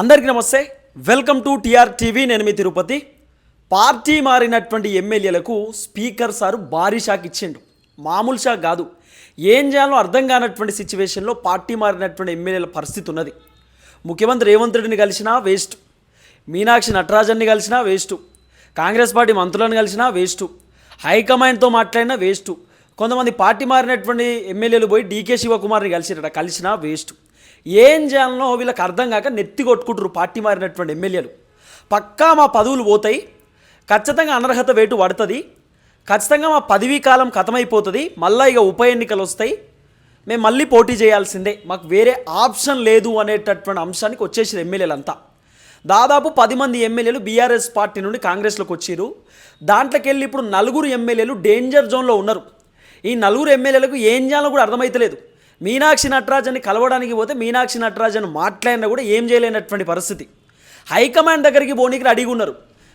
అందరికీ నమస్తే. Welcome to TR TV. నేను మీ తిరుపతి. పార్టీ మారినటువంటి ఎమ్మెల్యేలకు స్పీకర్ సారు భారీ షాక్ ఇచ్చిండు. మామూలు షాక్ కాదు. ఏం చేయాలో అర్థం కానటువంటి సిచ్యువేషన్లో పార్టీ మారినటువంటి ఎమ్మెల్యేల పరిస్థితి ఉన్నది. ముఖ్యమంత్రి రేవంత్ రెడ్డిని కలిసినా వేస్ట్. మీనాక్షి నటరాజన్ని కలిసినా వేస్ట్. కాంగ్రెస్ పార్టీ మంత్రులను కలిసినా వేస్ట్. హైకమాండ్తో మాట్లాడినా వేస్ట్. కొంతమంది పార్టీ మారినటువంటి ఎమ్మెల్యేలు పోయి డీకే శివకుమార్ని కలిసిరట కలిసినా వేస్ట్. ఏం చేయాలనో వీళ్ళకి అర్థం కాక నెత్తి కొట్టుకుంటారు పార్టీ మారినటువంటి ఎమ్మెల్యేలు. పక్కా మా పదవులు పోతాయి ఖచ్చితంగా అనర్హత వేటు పడుతుంది ఖచ్చితంగా మా పదవీ కాలం ఖతమైపోతుంది మళ్ళీ ఇక ఉప ఎన్నికలు వస్తాయి మేము మళ్ళీ పోటీ చేయాల్సిందే. మాకు వేరే ఆప్షన్ లేదు అనేటటువంటి అంశానికి వచ్చేసారు ఎమ్మెల్యేలంతా. దాదాపు పది మంది ఎమ్మెల్యేలు బీఆర్ఎస్ పార్టీ నుండి కాంగ్రెస్లోకి వచ్చారు దాంట్లోకి వెళ్ళి ఇప్పుడు నలుగురు ఎమ్మెల్యేలు డేంజర్ జోన్లో ఉన్నారు. ఈ నలుగురు ఎమ్మెల్యేలకు ఏం చేయాలో కూడా అర్థమైతలేదు. మీనాక్షి నటరాజన్ని కలవడానికి పోతే మీనాక్షి నటరాజన్ మాట్లాడినా కూడా ఏం చేయలేనటువంటి పరిస్థితి. హైకమాండ్ దగ్గరికి పోనీకి రెడీగా ఉన్నారు.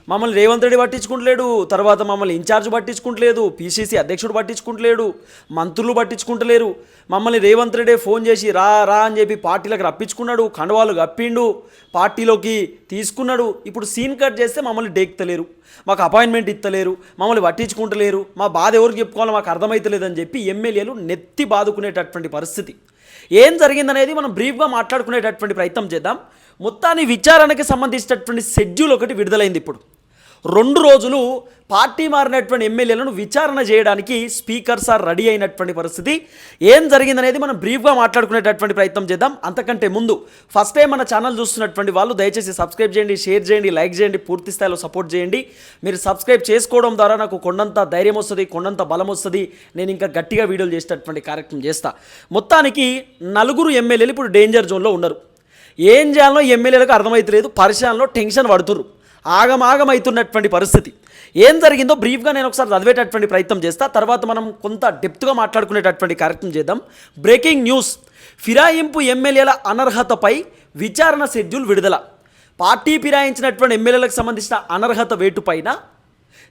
మమ్మల్ని రేవంత్ రెడ్డి పట్టించుకుంటలేడు. తర్వాత మమ్మల్ని ఇన్ఛార్జ్ పట్టించుకుంటలేదు. పీసీసీ అధ్యక్షుడు పట్టించుకుంటలేడు. మంత్రులు పట్టించుకుంటలేరు. మమ్మల్ని రేవంత్ రెడ్డి ఫోన్ చేసి రా రా అని చెప్పి పార్టీలకు రప్పించుకున్నాడు. కండవాలు కప్పిండు. పార్టీలోకి తీసుకున్నాడు. ఇప్పుడు సీన్ కట్ చేస్తే మమ్మల్ని డేక్తలేరు. మాకు అపాయింట్మెంట్ ఇస్తలేరు మమ్మల్ని పట్టించుకుంటలేరు. మా బాధ ఎవరికి చెప్పుకోవాలో మాకు అర్థమవుతలేదని చెప్పి ఎమ్మెల్యేలు నెత్తి బాదుకునేటటువంటి పరిస్థితి. ఏం జరిగిందనేది మనం బ్రీఫ్గా మాట్లాడుకునేటటువంటి ప్రయత్నం చేద్దాం. మొత్తాన్ని విచారణకి సంబంధించినటువంటి షెడ్యూల్ ఒకటి విడుదలైంది ఇప్పుడు. రెండు రోజులు పార్టీ మారినటువంటి ఎమ్మెల్యేలను విచారణ చేయడానికి స్పీకర్ సార్ రెడీ అయినటువంటి పరిస్థితి. ఏం జరిగిందనేది మనం బ్రీఫ్గా మాట్లాడుకునేటటువంటి ప్రయత్నం చేద్దాం. అంతకంటే ముందు ఫస్ట్ టైం మన ఛానల్ చూస్తున్నటువంటి వాళ్ళు దయచేసి సబ్స్క్రైబ్ చేయండి షేర్ చేయండి లైక్ చేయండి పూర్తి స్థాయిలో సపోర్ట్ చేయండి. మీరు సబ్స్క్రైబ్ చేసుకోవడం ద్వారా నాకు కొండంత ధైర్యం వస్తుంది కొండంత బలం వస్తుంది. నేను ఇంకా గట్టిగా వీడియోలు చేసేటటువంటి కార్యక్రమం చేస్తా. మొత్తానికి నలుగురు ఎమ్మెల్యేలు ఇప్పుడు డేంజర్ జోన్లో ఉన్నారు. ఏం చేయాలో ఎమ్మెల్యేలకు అర్థమైతలేదు పరిశీలనలో టెన్షన్ పడుతున్నారు ఆగమాగమవుతున్నటువంటి పరిస్థితి. ఏం జరిగిందో బ్రీఫ్గా నేను ఒకసారి చదివేటటువంటి ప్రయత్నం చేస్తా. తర్వాత మనం కొంత డెప్త్గా మాట్లాడుకునేటటువంటి కార్యక్రమం చేద్దాం. Breaking news. ఫిరాయింపు ఎమ్మెల్యేల అనర్హతపై విచారణ షెడ్యూల్ విడుదల. పార్టీ ఫిరాయించినటువంటి ఎమ్మెల్యేలకు సంబంధించిన అనర్హత వేటు పైన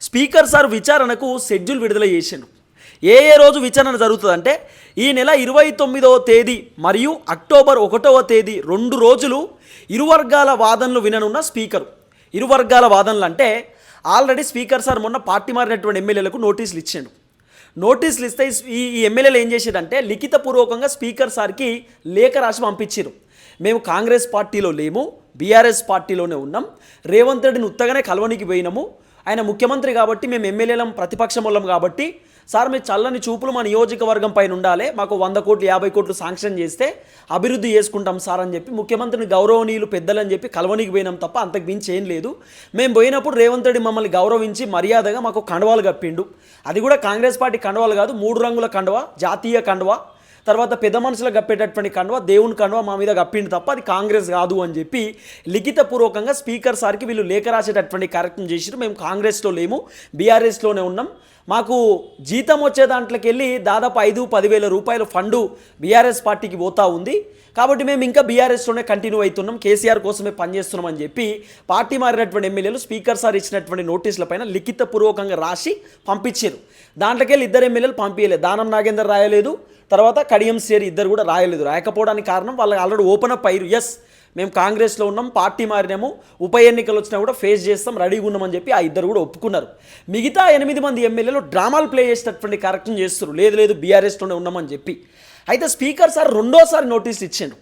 స్పీకర్ సార్ విచారణకు షెడ్యూల్ విడుదల చేసిండు ఏ ఏ రోజు విచారణ జరుగుతుందంటే ఈ నెల ఇరవై తొమ్మిదవ తేదీ మరియు అక్టోబర్ ఒకటవ తేదీ రెండు రోజులు ఇరు వర్గాల వాదనలు విననున్న స్పీకర్. ఇరు వర్గాల వాదనలు అంటే ఆల్రెడీ స్పీకర్ సార్ మొన్న పార్టీ మారినటువంటి ఎమ్మెల్యేలకు నోటీసులు ఇచ్చాడు. నోటీసులు ఇస్తే ఈ ఈ ఎమ్మెల్యేలు ఏం చేసేదంటే లిఖితపూర్వకంగా స్పీకర్ సార్కి లేఖ రాసి పంపించారు మేము కాంగ్రెస్ పార్టీలో లేము బీఆర్ఎస్ పార్టీలోనే ఉన్నాం రేవంత్ రెడ్డిని ఉత్తగానే కలవనికి పోయినాము ఆయన ముఖ్యమంత్రి కాబట్టి మేము ఎమ్మెల్యేలం ప్రతిపక్షం వాళ్ళం కాబట్టి సార్ మీ చల్లని చూపులు మా నియోజకవర్గం పైన ఉండాలి. మాకు వంద కోట్లు యాభై కోట్లు శాంక్షన్ చేస్తే అభివృద్ధి చేసుకుంటాం సార్ అని చెప్పి ముఖ్యమంత్రిని గౌరవనీయులు పెద్దలని చెప్పి కలవనికి పోయినాం తప్ప అంతకు మించి ఏం లేదు. మేము పోయినప్పుడు రేవంత్ రెడ్డి మమ్మల్ని గౌరవించి మర్యాదగా మాకు కండవాలు కప్పిండు. అది కూడా కాంగ్రెస్ పార్టీ కండవాలు కాదు మూడు రంగుల కండవ జాతీయ కండవ. తర్వాత పెద్ద మనుషులకు కప్పేటటువంటి కండువ దేవుని కండువ మా మీద కప్పిండు తప్ప అది కాంగ్రెస్ కాదు అని చెప్పి లిఖితపూర్వకంగా స్పీకర్ సార్కి వీళ్ళు లేఖ రాసేటటువంటి కార్యక్రమం చేసిరు మేము కాంగ్రెస్లో లేము బీఆర్ఎస్లోనే ఉన్నాం. మాకు జీతం వచ్చే దాంట్లోకి వెళ్ళి దాదాపు ఐదు పదివేల రూపాయల ఫండు బీఆర్ఎస్ పార్టీకి పోతా ఉంది. కాబట్టి మేము ఇంకా బీఆర్ఎస్లోనే కంటిన్యూ అవుతున్నాం కేసీఆర్ కోసమే పనిచేస్తున్నాం అని చెప్పి పార్టీ మారినటువంటి ఎమ్మెల్యేలు స్పీకర్ సార్ ఇచ్చినటువంటి నోటీసులపైన లిఖితపూర్వకంగా రాసి పంపించారు దాంట్లోకి వెళ్ళి ఇద్దరు ఎమ్మెల్యేలు పంపించలేదు దానం నాగేందర్ రాయలేదు తర్వాత కడియం సేరి ఇద్దరు కూడా రాయలేదు. రాయకపోవడానికి కారణం వాళ్ళకి ఆల్రెడీ ఓపెన్ అప్ అయ్యారు. ఎస్ మేము కాంగ్రెస్లో ఉన్నాం పార్టీ మారినాము ఉప ఎన్నికలు వచ్చినా కూడా ఫేస్ చేస్తాం రెడీగా ఉన్నామని చెప్పి ఆ ఇద్దరు కూడా ఒప్పుకున్నారు. మిగతా ఎనిమిది మంది ఎమ్మెల్యేలు డ్రామాలు ప్లే చేసేటటువంటి కార్యక్రమం చేస్తారు లేదు లేదు బీఆర్ఎస్లోనే ఉన్నామని చెప్పి. అయితే స్పీకర్ సార్ రెండోసారి నోటీసులు ఇచ్చిండు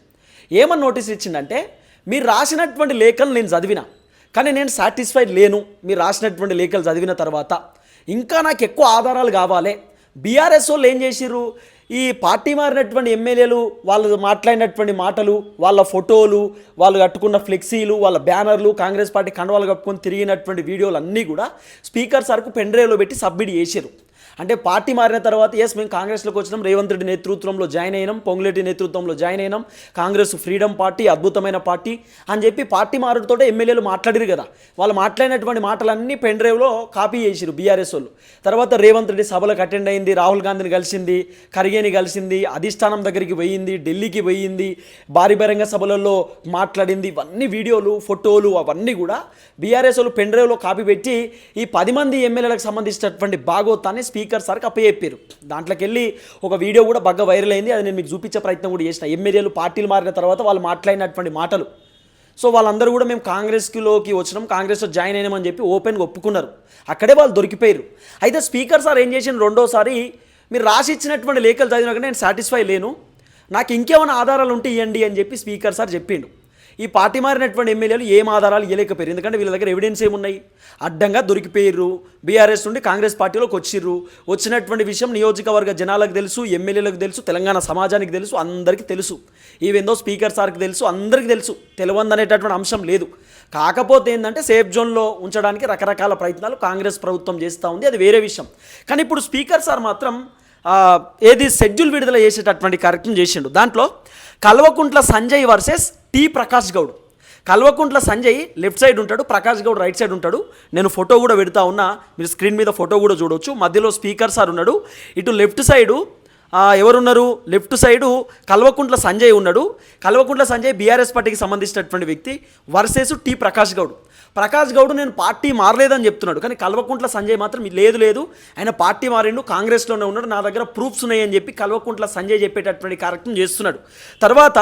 ఏమని నోటీసులు ఇచ్చిండంటే మీరు రాసినటువంటి లేఖలు నేను చదివిన కానీ నేను సాటిస్ఫైడ్ లేను. మీరు రాసినటువంటి లేఖలు చదివిన తర్వాత ఇంకా నాకు ఎక్కువ ఆధారాలు కావాలి. బీఆర్ఎస్ వాళ్ళు ఏం చేసిర్రు? ఈ పార్టీ మారినటువంటి ఎమ్మెల్యేలు వాళ్ళు మాట్లాడినటువంటి మాటలు వాళ్ళ ఫోటోలు వాళ్ళు కట్టుకున్న ఫ్లెక్సీలు వాళ్ళ బ్యానర్లు కాంగ్రెస్ పార్టీ కండవాలు కప్పుకొని తిరిగినటువంటి వీడియోలు అన్నీ కూడా స్పీకర్ సార్కు పెన్ డ్రైవ్లో పెట్టి సబ్మిట్ చేశారు అంటే పార్టీ మారిన తర్వాత ఎస్ మేము కాంగ్రెస్లోకి వచ్చినాం రేవంత్ రెడ్డి నేతృత్వంలో జాయిన్ అయినాం పొంగులెడ్డి నేతృత్వంలో జాయిన్ అయినాం కాంగ్రెస్ ఫ్రీడమ్ పార్టీ అద్భుతమైన పార్టీ అని చెప్పి పార్టీ మారుడుతో ఎమ్మెల్యేలు మాట్లాడిరు కదా. వాళ్ళు మాట్లాడినటువంటి మాటలన్నీ పెన్ డ్రైవ్లో కాపీ చేసిరు బీఆర్ఎస్ వాళ్ళు. తర్వాత రేవంత్ రెడ్డి సభలకు అటెండ్ అయింది రాహుల్ గాంధీని కలిసింది ఖర్గేని కలిసింది అధిష్టానం దగ్గరికి పోయింది ఢిల్లీకి పోయింది భారీ బహిరంగ సభలలో మాట్లాడింది ఇవన్నీ వీడియోలు ఫోటోలు అవన్నీ కూడా బీఆర్ఎస్ వాళ్ళు పెన్ డ్రైవ్లో కాపీ పెట్టి ఈ పది మంది ఎమ్మెల్యేలకు సంబంధించినటువంటి భాగోతాన్ని స్పీకర్ స్పీకర్ సార్కి అప్పచెప్పారు దాంట్లోకి వెళ్ళి ఒక వీడియో కూడా బాగా వైరల్ అయింది. అది నేను మీకు చూపించే ప్రయత్నం కూడా చేసిన. ఎమ్మెల్యేలు పార్టీలు మారిన తర్వాత వాళ్ళు మాట్లాడినటువంటి మాటలు. సో వాళ్ళందరూ కూడా మేము కాంగ్రెస్కిలోకి వచ్చినాం. కాంగ్రెస్లో జాయిన్ అయినామని చెప్పి ఓపెన్గా ఒప్పుకున్నారు. అక్కడే వాళ్ళు దొరికిపోయారు. అయితే స్పీకర్ సార్ ఏం చేసిన రెండోసారి మీరు రాసి ఇచ్చినటువంటి లేఖలు చదివినాక నేను సాటిస్ఫై లేను. నాకు ఇంకేమైనా ఆధారాలు ఉంటే ఇవ్వండి అని చెప్పి స్పీకర్ సార్ చెప్పిండు. ఈ పార్టీ మారినటువంటి ఎమ్మెల్యేలు ఏం ఆధారాలు ఇవ్వలేకపోయారు ఎందుకంటే వీళ్ళ దగ్గర ఎవిడెన్స్ ఏమున్నాయి? అడ్డంగా దొరికిపోయారు బీఆర్ఎస్ నుండి కాంగ్రెస్ పార్టీలోకి వచ్చిర్రు. వచ్చినటువంటి విషయం నియోజకవర్గ జనాలకు తెలుసు ఎమ్మెల్యేలకు తెలుసు తెలంగాణ సమాజానికి తెలుసు అందరికీ తెలుసు. ఈవెందో స్పీకర్ సార్కి తెలుసు అందరికీ తెలుసు. తెలియందనేటటువంటి అంశం లేదు. కాకపోతే ఏంటంటే సేఫ్ జోన్లో ఉంచడానికి రకరకాల ప్రయత్నాలు కాంగ్రెస్ ప్రభుత్వం చేస్తూ ఉంది. అది వేరే విషయం. కానీ ఇప్పుడు స్పీకర్ సార్ మాత్రం ఏది షెడ్యూల్ విడుదల చేసేటటువంటి కార్యక్రమం చేసిండు. దాంట్లో Kalvakuntla Sanjay versus T Prakash Goud. Kalvakuntla Sanjay left side ఉంటాడు ప్రకాష్ గౌడ్ రైట్ సైడ్ ఉంటాడు. నేను ఫోటో కూడా పెడతా ఉన్నా మీరు స్క్రీన్ మీద ఫోటో కూడా చూడవచ్చు మధ్యలో స్పీకర్ సార్ ఉన్నాడు. ఇటు లెఫ్ట్ సైడు ఎవరున్నారు? లెఫ్ట్ సైడు కల్వకుంట్ల సంజయ్ ఉన్నాడు. కల్వకుంట్ల సంజయ్ బీఆర్ఎస్ పార్టీకి సంబంధించినటువంటి వ్యక్తి వర్సెస్ టి ప్రకాష్ గౌడ్. ప్రకాష్ గౌడ్ నేను పార్టీ మారలేదని చెప్తున్నాడు. కానీ కల్వకుంట్ల సంజయ్ మాత్రం లేదు లేదు. ఆయన పార్టీ మారిండు కాంగ్రెస్లోనే ఉన్నాడు నా దగ్గర ప్రూఫ్స్ ఉన్నాయని చెప్పి కల్వకుంట్ల సంజయ్ చెప్పేటటువంటి కార్యక్రమం చేస్తున్నాడు. తర్వాత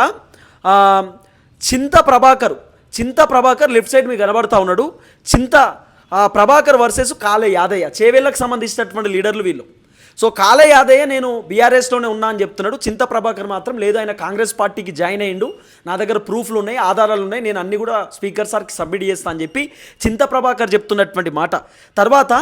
చింత ప్రభాకర్ చింత ప్రభాకర్ లెఫ్ట్ సైడ్ మీకు కనబడతా ఉన్నాడు. చింత ప్రభాకర్ వర్సెస్ కాలే యాదయ్య చేవేళ్ళకు సంబంధించినటువంటి లీడర్లు వీళ్ళు. సో కాలయాదయ్య నేను బీఆర్ఎస్లోనే ఉన్నా అని చెప్తున్నాడు. చింత ప్రభాకర్ మాత్రం లేదు ఆయన కాంగ్రెస్ పార్టీకి జాయిన్ అయ్యిండు. నా దగ్గర ప్రూఫ్లు ఉన్నాయి ఆధారాలు ఉన్నాయి నేను అన్ని కూడా స్పీకర్ సార్కి సబ్మిట్ చేస్తా అని చెప్పి చింత ప్రభాకర్ చెప్తున్నటువంటి మాట. తర్వాత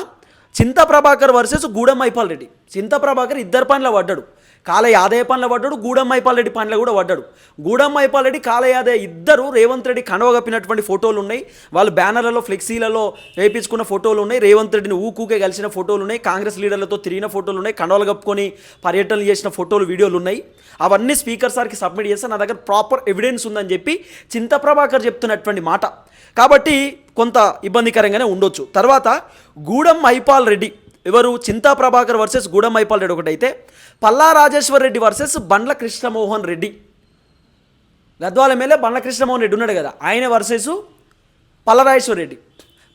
చింత ప్రభాకర్ వర్సెస్ గూడెం మైపాల్ రెడ్డి చింత ప్రభాకర్ ఇద్దరు పనిలో పడ్డాడు. కాలయ్య ఆదాయ పనులు పడ్డాడు గూడెం మైపాల్ రెడ్డి కూడా పడ్డాడు. గూడెం మైపాల్ రెడ్డి కాల ఇద్దరు రేవంత్ రెడ్డి కనవగప్పినటువంటి ఫోటోలు ఉన్నాయి. వాళ్ళు బ్యానర్లలో ఫ్లెక్సీలలో వేయించుకున్న ఫోటోలు ఉన్నాయి. రేవంత్ రెడ్డిని ఊకూకే కలిసిన ఫోటోలు ఉన్నాయి. కాంగ్రెస్ లీడర్లతో తిరిగిన ఫోటోలు ఉన్నాయి. కండవలు కప్పుకొని పర్యటనలు చేసిన ఫోటోలు వీడియోలు ఉన్నాయి. అవన్నీ స్పీకర్ సార్కి సబ్మిట్ చేస్తే నా దగ్గర ప్రాపర్ ఎవిడెన్స్ ఉందని చెప్పి చింత ప్రభాకర్ చెప్తున్నటువంటి మాట. కాబట్టి కొంత ఇబ్బందికరంగానే ఉండొచ్చు. తర్వాత గూడెం మైపాల్ రెడ్డి ఎవరు చింతా ప్రభాకర్ వర్సెస్ గూడెం మైపాల్ రెడ్డి ఒకటైతే పల్లా రాజేశ్వర్ రెడ్డి వర్సెస్ బండ్ల కృష్ణమోహన్ రెడ్డి. గద్వాల మేలే బండ్ల కృష్ణమోహన్ రెడ్డి ఉన్నాడు కదా ఆయన వర్సెస్ పల్లరాజేశ్వర రెడ్డి.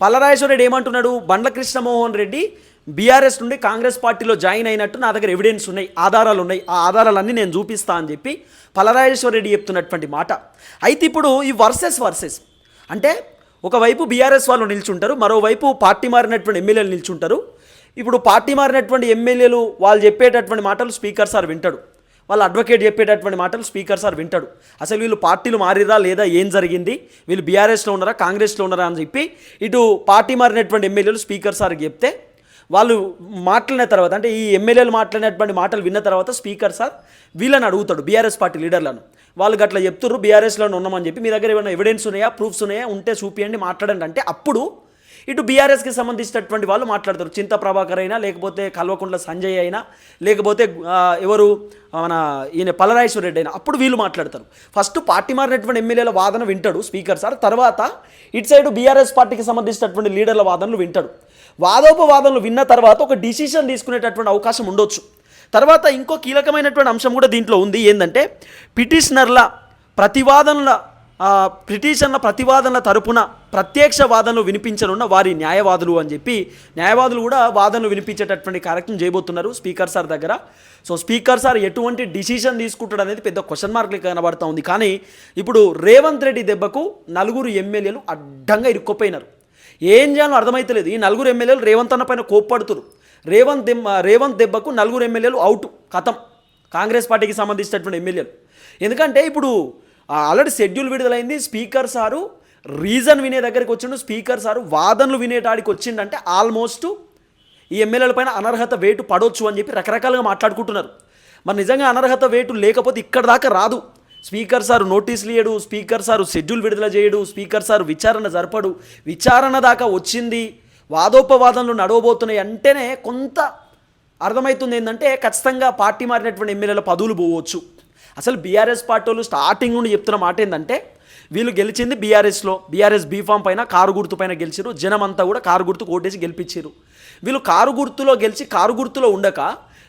పల్లరాజేశ్వర రెడ్డి ఏమంటున్నాడు బండ్ల కృష్ణమోహన్ రెడ్డి బీఆర్ఎస్ నుండి కాంగ్రెస్ పార్టీలో జాయిన్ అయినట్టు నా దగ్గర ఎవిడెన్స్ ఉన్నాయి ఆధారాలు ఉన్నాయి ఆ ఆధారాలన్నీ నేను చూపిస్తా అని చెప్పి పల్లరాజేశ్వర్ రెడ్డి చెప్తున్నటువంటి మాట. అయితే ఇప్పుడు ఈ వర్సెస్ వర్సెస్ అంటే ఒకవైపు బీఆర్ఎస్ వాళ్ళు నిల్చుంటారు మరోవైపు పార్టీ మారినటువంటి ఎమ్మెల్యేలు నిల్చుంటారు ఇప్పుడు పార్టీ మారినటువంటి ఎమ్మెల్యేలు వాళ్ళు చెప్పేటటువంటి మాటలు స్పీకర్ సార్ వింటాడు. వాళ్ళ అడ్వకేట్ చెప్పేటటువంటి మాటలు స్పీకర్ సార్ వింటాడు. అసలు వీళ్ళు పార్టీలు మారిరా లేదా ఏం జరిగింది? వీళ్ళు బీఆర్ఎస్లో ఉన్నారా కాంగ్రెస్లో ఉన్నారా అని చెప్పి ఇటు పార్టీ మారినటువంటి ఎమ్మెల్యేలు స్పీకర్ సార్కి చెప్తే వాళ్ళు మాట్లాడిన తర్వాత అంటే ఈ ఎమ్మెల్యేలు మాట్లాడినటువంటి మాటలు విన్న తర్వాత స్పీకర్ సార్ వీళ్ళని అడుగుతాడు బీఆర్ఎస్ పార్టీ లీడర్లను. వాళ్ళు గట్లా చెప్తుర్రు బీఆర్ఎస్లో ఉన్నామని చెప్పి మీ దగ్గర ఏమైనా ఎవిడెన్స్ ఉన్నాయా ప్రూఫ్స్ ఉన్నాయా? ఉంటే చూపియండి మాట్లాడండి అంటే అప్పుడు ఇటు బీఆర్ఎస్కి సంబంధించినటువంటి వాళ్ళు మాట్లాడతారు. చింత ప్రభాకర్ అయినా లేకపోతే కల్వకుంట్ల సంజయ్ అయినా లేకపోతే ఎవరు మన ఈయన పలరాజేశ్వర రెడ్డి అయినా అప్పుడు వీళ్ళు మాట్లాడతారు. ఫస్ట్ పార్టీ మారినటువంటి ఎమ్మెల్యేల వాదన వింటాడు స్పీకర్ సార్. తర్వాత ఇటు సైడ్ బీఆర్ఎస్ పార్టీకి సంబంధించినటువంటి లీడర్ల వాదనలు వింటాడు. వాదోపవాదనలు విన్న తర్వాత ఒక డిసిషన్ తీసుకునేటటువంటి అవకాశం ఉండొచ్చు. తర్వాత ఇంకో కీలకమైనటువంటి అంశం కూడా దీంట్లో ఉంది. ఏంటంటే పిటిషనర్ల ప్రతివాదనల పిటిషన్ల ప్రతివాదనల తరపున ప్రత్యక్ష వాదనలు వినిపించనున్న వారి న్యాయవాదులు అని చెప్పి న్యాయవాదులు కూడా వాదనలు వినిపించేటటువంటి కార్యక్రమం చేయబోతున్నారు స్పీకర్ సార్ దగ్గర. సో స్పీకర్ సార్ ఎటువంటి డిసిషన్ తీసుకుంటాడు అనేది పెద్ద క్వశ్చన్ మార్క్ కనబడుతూ ఉంది. కానీ ఇప్పుడు రేవంత్ రెడ్డి దెబ్బకు నలుగురు ఎమ్మెల్యేలు అడ్డంగా ఇరుక్కుపోయినారు. ఏం చేయాలో అర్థమైతలేదు. ఈ నలుగురు ఎమ్మెల్యేలు రేవంత్ అన్న పైన కోప్పడుతురు. రేవంత్ దెబ్బ రేవంత్ దెబ్బకు నలుగురు ఎమ్మెల్యేలు అవుట్ కథం కాంగ్రెస్ పార్టీకి సంబంధించినటువంటి ఎమ్మెల్యేలు. ఎందుకంటే ఇప్పుడు ఆల్రెడీ షెడ్యూల్ విడుదలైంది. స్పీకర్ సారు రీజన్ వినే దగ్గరికి వచ్చిండు స్పీకర్ సారు వాదనలు వినేటాడికి వచ్చిండంటే ఆల్మోస్ట్ ఈ ఎమ్మెల్యేల పైన అనర్హత వేటు పడవచ్చు అని చెప్పి రకరకాలుగా మాట్లాడుకుంటున్నారు. మరి నిజంగా అనర్హత వేటు లేకపోతే ఇక్కడ దాకా రాదు. స్పీకర్ సారు నోటీసులు ఇయ్యడు స్పీకర్ సారు షెడ్యూల్ విడుదల చేయడు స్పీకర్ సారు విచారణ జరపడు. విచారణ దాకా వచ్చింది వాదోపవాదనలు నడవబోతున్నాయి అంటేనే కొంత అర్థమవుతుంది ఏంటంటే ఖచ్చితంగా పార్టీ మారినటువంటి ఎమ్మెల్యేల పదవులు పోవచ్చు. అసలు బీఆర్ఎస్ పార్టీ వాళ్ళు స్టార్టింగ్ నుండి చెప్తున్న మాట ఏంటంటే వీళ్ళు గెలిచింది బీఆర్ఎస్లో బీఆర్ఎస్ బీఫామ్ పైన కారు గుర్తు పైన గెలిచిరు జనం అంతా కూడా కారు గుర్తు ఓటేసి గెలిపించారు వీళ్ళు కారు గుర్తులో గెలిచి కారు గుర్తులో ఉండక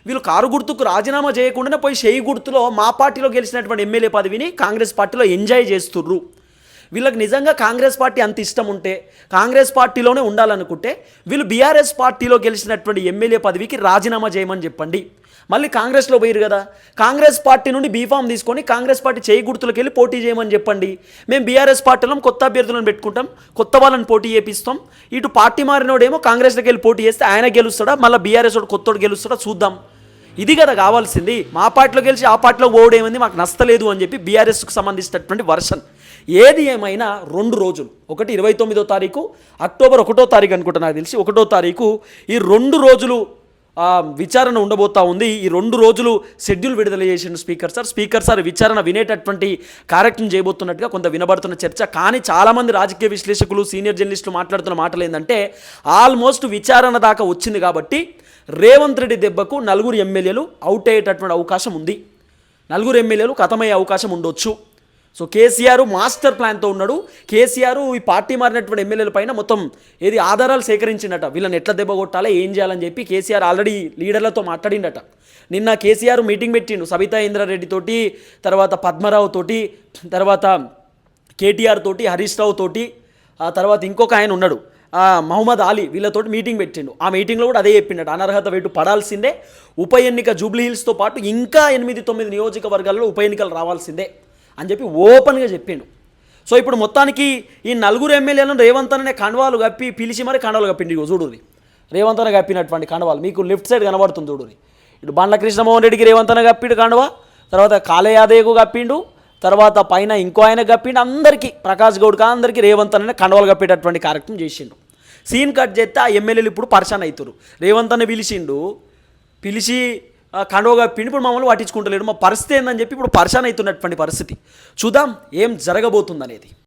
వీళ్ళు కారు గుర్తుకు రాజీనామా చేయకుండానే పోయి షేయి గుర్తులో మా పార్టీలో గెలిచినటువంటి ఎమ్మెల్యే పదవిని కాంగ్రెస్ పార్టీలో ఎంజాయ్ చేస్తుర్రు. వీళ్ళకి నిజంగా కాంగ్రెస్ పార్టీ అంత ఇష్టం ఉంటే కాంగ్రెస్ పార్టీలోనే ఉండాలనుకుంటే వీళ్ళు బీఆర్ఎస్ పార్టీలో గెలిచినటువంటి ఎమ్మెల్యే పదవికి రాజీనామా చేయమని చెప్పండి. మళ్ళీ కాంగ్రెస్లో పోయిరు కదా. కాంగ్రెస్ పార్టీ నుండి బీఫామ్ తీసుకొని కాంగ్రెస్ పార్టీ చేయి గుర్తులకు వెళ్ళి పోటీ చేయమని చెప్పండి. మేము బీఆర్ఎస్ పార్టీలో కొత్త అభ్యర్థులను పెట్టుకుంటాం కొత్త వాళ్ళని పోటీ చేపిస్తాం. ఇటు పార్టీ మారినోడేమో కాంగ్రెస్లోకి వెళ్ళి పోటీ చేస్తే ఆయన గెలుస్తాడా మళ్ళీ బీఆర్ఎస్ వాడు కొత్తోడు గెలుస్తాడా చూద్దాం. ఇది కదా కావాల్సింది. మా పార్టీలో గెలిచి ఆ పార్టీలో ఓడేమంది మాకు నచ్చలేదు అని చెప్పి బీఆర్ఎస్కు సంబంధించినటువంటి వర్షన్. ఏది ఏమైనా రెండు రోజులు. ఒకటి ఇరవై తొమ్మిదో తారీఖు అక్టోబర్ ఒకటో తారీఖు అనుకుంటా నాకు తెలిసి ఒకటో తారీఖు ఈ రెండు రోజులు విచారణ ఉండబోతా ఉంది. ఈ రెండు రోజులు షెడ్యూల్ విడుదల చేసిండు స్పీకర్ సార్. స్పీకర్ సార్ విచారణ వినేటటువంటి కార్యక్రమం చేయబోతున్నట్టుగా కొంత వినబడుతున్న చర్చ. కానీ చాలామంది రాజకీయ విశ్లేషకులు సీనియర్ జర్నలిస్టులు మాట్లాడుతున్న మాటలు ఏంటంటే ఆల్మోస్ట్ విచారణ దాకా వచ్చింది కాబట్టి రేవంత్ రెడ్డి దెబ్బకు నలుగురు ఎమ్మెల్యేలు అవుట్ అయ్యేటటువంటి అవకాశం ఉంది. నలుగురు ఎమ్మెల్యేలు కథమయ్యే అవకాశం ఉండొచ్చు. సో కేసీఆర్ మాస్టర్ ప్లాన్తో ఉన్నాడు. కేసీఆర్ ఈ పార్టీ మారినటువంటి ఎమ్మెల్యేల పైన మొత్తం ఏది ఆధారాలు సేకరించిండట వీళ్ళని ఎట్లా దెబ్బ కొట్టాలి ఏం చేయాలని చెప్పి కేసీఆర్ ఆల్రెడీ లీడర్లతో మాట్లాడిండట నిన్న కేసీఆర్ మీటింగ్ పెట్టిండు సబితా ఇంద్రారెడ్డి తోటి తర్వాత పద్మరావు తోటి తర్వాత కేటీఆర్ తోటి హరీష్ రావు తోటి ఆ తర్వాత ఇంకొక ఆయన ఉన్నాడు. మహమ్మద్ అలీ వీళ్ళతోటి మీటింగ్ పెట్టిండు. ఆ మీటింగ్లో కూడా అదే చెప్పిండట. అనర్హత వేటు పడాల్సిందే. ఉప ఎన్నిక జూబ్లీ హిల్స్తో పాటు ఇంకా ఎనిమిది తొమ్మిది నియోజకవర్గాల్లో ఉప ఎన్నికలు రావాల్సిందే. అని చెప్పి ఓపెన్గా చెప్పిండు. సో ఇప్పుడు మొత్తానికి ఈ నలుగురు ఎమ్మెల్యేలను రేవంత్ అనే కండవాలు కప్పి పిలిచి మరి కండవాలు కప్పిండి ఇగో చూడురి రేవంత్ అన్న కప్పినటువంటి కండవాలు మీకు లెఫ్ట్ సైడ్ కనబడుతుంది చూడురి ఇటు బండ్ల కృష్ణమోహన్ రెడ్డికి రేవంత్ అన్న కప్పిడు కండవ తర్వాత కాళయాదయ్యకు కప్పిండు తర్వాత పైన ఇంకో ఆయన కప్పిండు అందరికీ ప్రకాష్ గౌడ్కి అందరికీ రేవంత్ అనే కండవాలు కప్పేటటువంటి కార్యక్రమం చేసిండు. సీన్ కట్ చేస్తే ఆ ఎమ్మెల్యేలు ఇప్పుడు పర్షన్ అవుతారు రేవంత్ అన్న పిలిచిండు పిలిచి ఆ, కండువ కప్పిండు మమ్మల్ని పట్టించుకుంటలేడు. మా పరిస్థితి ఏందని చెప్పి ఇప్పుడు పరిశాన్ అవుతున్నటువంటి పరిస్థితి. చూద్దాం ఏం జరగబోతుంది అనేది